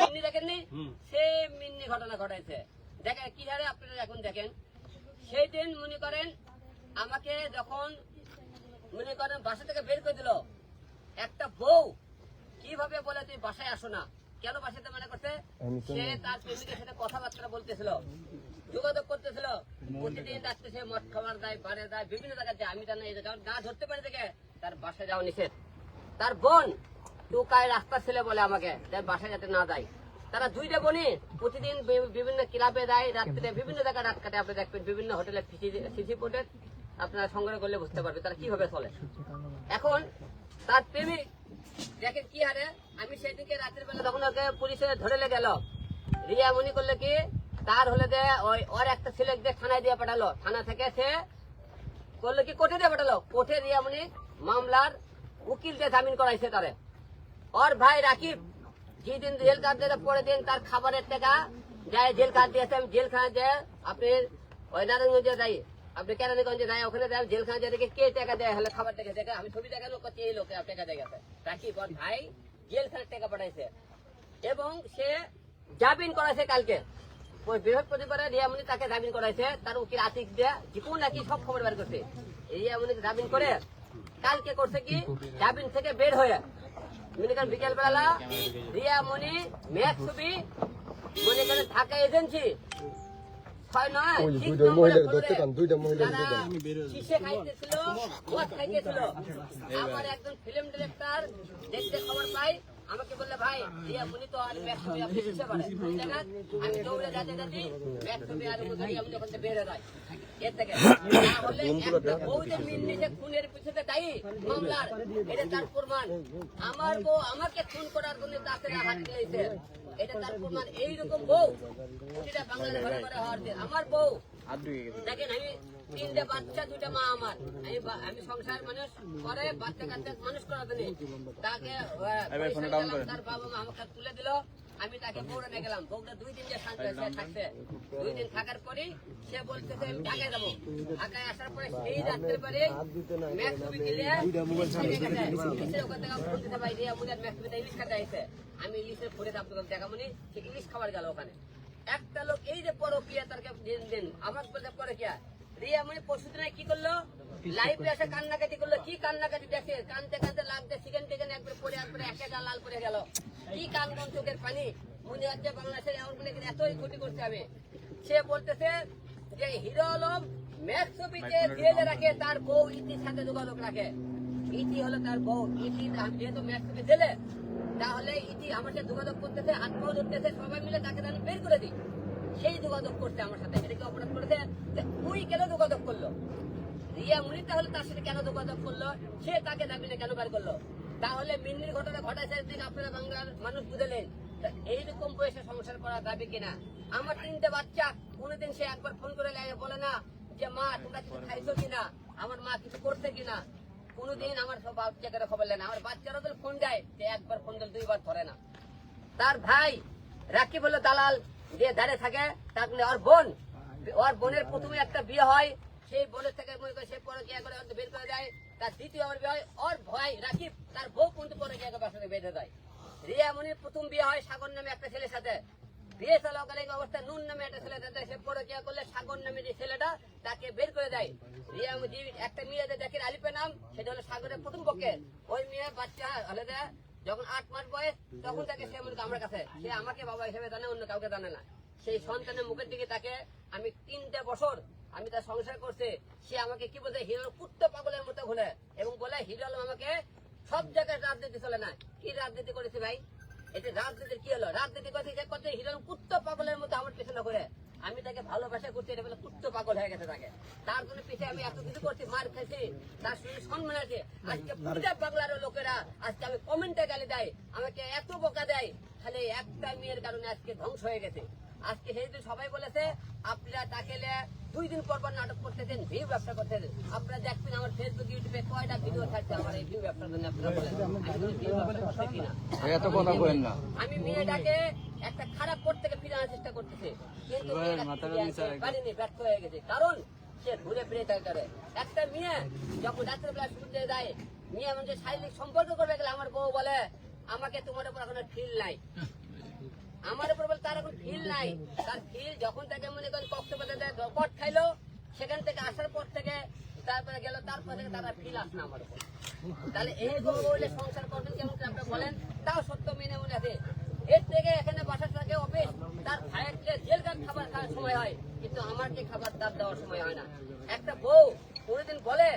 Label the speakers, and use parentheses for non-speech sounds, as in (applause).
Speaker 1: মিন্নি দেখেননি? সে মিন্নি ঘটনা ঘটাইছে। দেখেন কি হারে আপনারা এখন দেখেন? সেই দিন মনে করেন আমাকে যখন মনে করেন বাসা থেকে বের করে দিল একটা বউ কীভাবে বলে তুই বাসায় আসো না? কেন বাসাতে মনে করছে? সে তার প্রেমিকের সাথে কথাবার্তা বলতেছিল যোগাযোগ করতেছিল। প্রতিদিন রাত্রে সে মদ খাবার দেয় বাড়ে দেয় বিভিন্ন জায়গায় যায়। আমি জানি না ধরতে পারি দেখে তার বাসায় যাওয়া নিষেধ। তার বোন টোকায় রাস্তা ছেলে বলে আমাকে বাসায় যাতে না যায় তারা দুইটা বনি প্রতিদিন বিভিন্ন ক্লাবে দেয় রাত্রে বিভিন্ন জায়গায় রাত কাটে। আপনি দেখবেন বিভিন্ন হোটেলে সিসি ফুটেজ, আপনারা সংগ্রহ করলে বুঝতে পারবে তারা কীভাবে চলে। এখন তার প্রেমিক, দেখেন কি হারে, আমি সেদিকে রাতের বেলা তখন ওকে পুলিশে ধরে গেল। রিয়া মনি করলে কি, তার হলে যে ওই, ওর একটা ছেলে দিয়ে থানায় দিয়ে পাঠালো। থানা থেকে সে করল কি, কোর্টে দিয়ে পাঠালো। কোর্টে রিয়া মনি মামলার উকিল দিয়ে জামিন করাইছে তারে। ওর ভাই রাকিব যেদিন জেল কাটতে পরে দিন তার খাবারের টাকা যায় জেল কাট দিয়েছে আমি জেলখানা যে আপনি ওই নারায়ণগঞ্জে যাই আপনি কেরানীগঞ্জে যাই ওখানে যাই জেলখানা যে দেখে কে টাকা দেয় হলে খাবার টাকা দেখে আমি ছবি দেখানো করছি এই লোকে টাকা দিয়ে গেছে রাকিব ওর ভাই জেলখানার টাকা পাঠাইছে এবং সে জামিন করাইছে কালকে ওই বৃহস্পতিবারে রিয়ামণি তাকে জামিন করাইছে তার উকিল আতিক দিয়ে জীবন নাকি সব খবর বের করছে রিয়ামণিকে জামিন করে কালকে করছে কি জামিন থেকে বের হয়ে মনে করেন বিকেলবেলা রিয়া মনি মেঘ ছবি মনে করেন ঢাকা এজেন্সি। আমার একজন ফিল্ম ডিরেক্টর দেখতে খবর পাই আমাকে বললে, ভাই রিয়া মুনি তো আর আমি দৌড়ে যাতে যাতে ব্যাগ আর মধ্যে আমি বের হয়ে। যায় এর থেকে তাহলে একটা বউদের মিলনি যে খুনের পিছনে দায়ী এটা তার প্রমাণ। আমার বউ আমাকে খুন করার জন্য তাকে হাত দিয়েছে। এটা তার প্রমাণ। এইরকম বউ প্রতিটা বাংলার ঘরে ঘরে হওয়ার যে আমার বউ দেখেন আমি তিনটা বাচ্চা দুইটা মা আমার। আমি আমি সংসার মানুষ করে বাচ্চা কাচ্চা মানুষ করাতে নেই তাকে তার বাবা মা আমাকে তুলে দিল। আমি তাকে নিয়ে গেলাম বউটা দুই দিন যে শান্ত সে থাকছে। দুই দিন থাকার পরেই সে বলতেছে আমি ঢাকায় যাব। ঢাকায় আসার পরে সেই রাত্রে পরে ম্যাচ ছবি কিনে ওখান থেকে ফোন দিতে পারি আমাদের ছবিটা ইলিশ খাতে আইছে আমি ইলিশের ফোনে আপনাদের দেখামনি সে ইলিশ খাবার গেল ওখানে। একটা লোক এই যে পরকিয়া তারকে দিন দিন আমার বলতে পরকিয়া রিয়া মানে পরশু দিনে কি করল? লাইভে এসে কান্নাকাটি করল। কি কান্নাকাটি দেখে? কানতে কানতে লাগতে সেকেন্ড থেকে একবার পরে একবারে একটা লাল পরে গেল। কি কোন চোখের পানি। মনে হচ্ছে বাংলাদেশের এমন কোনো এতই ক্ষতি করছে আমি সে বলতেছে যে হিরো আলম ছবিতে জেলে রাখে তার বউ ইতির সাথে যোগাযোগ রাখে। ইতি হলো তার বউ। ইতি যেহেতু ছবি জেলে তাহলে ইতি আমার সাথে যোগাযোগ করতেছে হাত পাও ধরতেছে সবাই মিলে তাকে আমি বের করে দিই। সেই যোগাযোগ করছে আমার সাথে। এটা কি অপরাধ করেছে? যে তুই কেন যোগাযোগ করল? রিয়া মুনি তাহলে তার সাথে কেন যোগাযোগ করল? সে তাকে দাবিনে কেন বার করল? তাহলে মিন্নির ঘটনা ঘটাইছে দিন আপনারা বাংলার মানুষ বুঝলেন এইরকম বয়সে সংসার করা দাবি কিনা? আমার তিনটে বাচ্চা, কোনোদিন সে একবার ফোন করে লাগে বলে না যে, মা, তোমরা কিছু খাইছো কিনা? আমার মা কিছু করছে কিনা? কোনোদিন আমার সব বাচ্চাকে খবর নেয় না। আমার বাচ্চারা তো ফোন দেয়, সে একবার ফোন দিলে দুইবার ধরে না। তার ভাই রাকিব হলো দালাল, যে দাঁড়িয়ে থাকে, তার ওর বোন। ওর বোনের প্রথমে একটা বিয়ে হয়, সেই বোনের থেকে মনে করে সে পরে করে বের করে দেয়। দ্বিতীয় আমার বিয়ে হয়, ওর ভাই রাকিব তার বউ কিন্তু পরে গিয়ে বাসাতে বেঁধে দেয়। রিয়া মনির প্রথম বিয়ে হয় সাগর নামে একটা ছেলের সাথে। বিয়ে চলাকালীন অবস্থায় নুন নামে একটা ছেলে সে পরে গিয়ে করলে সাগর নামে যে ছেলেটা, তাকে বের করে দেয়। রিয়া একটা মেয়ে দেখেন আলিপে নাম, সেটা হলো সাগরের প্রথম পক্ষে। ওই মেয়ে বাচ্চা হলে যখন আট মাস বয়স, তখন তাকে সে মনে আমার কাছে, সে আমাকে বাবা হিসেবে জানে, অন্য কাউকে জানে না। সেই সন্তানের মুখের দিকে তাকে আমি তিনটে বছর আমি তার সংসার করছে। সে আমাকে কি বলছে? হিরোর কুত্ত পাগলের মতো ঘুরে। এবং বলে হিরো আলম আমাকে সব জায়গায় রাজনীতি চলে না। কি রাজনীতি করেছে ভাই? এটা রাজনীতির কি হলো? রাজনীতি সে করতে হিরো কুত্ত পাগলের মতো আমার পেছনে ঘুরে। আমি তাকে ভালোবাসা করছি এটা বলে কুত্ত পাগল হয়ে গেছে তাকে। তার জন্য পিছিয়ে আমি এত কিছু করছি মার খেয়েছি তার সঙ্গে সম্মান আছে। আজকে পুরো বাংলার লোকেরা আজকে আমি কমেন্টে গালি দেয়। আমাকে এত বোকা দেয়। তাহলে একটা মেয়ের কারণে আজকে ধ্বংস হয়ে গেছে। আজকে সেই সবাই বলেছে দুই দিন পর পর নাটক করতেছেন ভিউ ব্যবসা করতেছেন আপনারা দেখবেন আমার ফেসবুক ইউটিউবে কয়টা ভিডিও থাকছে আমার এই ভিউ ব্যবসার জন্য আপনারা বলেন।
Speaker 2: এত কথা বলেন না।
Speaker 1: আমি মেয়েটাকে একটা খারাপ পথ থেকে ফিরানোর চেষ্টা করতেছি। কিন্তু ফিরে পারিনি ব্যর্থ হয়ে গেছে। কারণ সে ঘুরে ফিরে করে একটা মেয়ে যখন রাত্রেবেলা শুনতে যায় মেয়ে মানুষের শারীরিক সম্পর্ক করবে গেলে আমার বউ বলে আমাকে তোমার উপর এখন ফিল নাই। (laughs) আমার উপর বলে তার এখন ফিল নাই। তার ফিল যখন তাকে মনে করেন কক্সবাজারে কট খাইলো, সেখান থেকে আসার পর থেকে তারপরে গেল, তারপর তারা ফিল আসলো আমার উপর। তাহলে এই বলে সংসার করবেন কেমন আপনি বলেন? তাও সত্য মেনে মনে আছে। এর থেকে এখানে বাসা থাকে অফিস, তার ভাইয়ের থেকে জেলগার খাবার খাওয়ার সময় হয়, কিন্তু আমার কি খাবার দাব দেওয়ার সময় হয় না। একটা বউ কোনোদিন বলে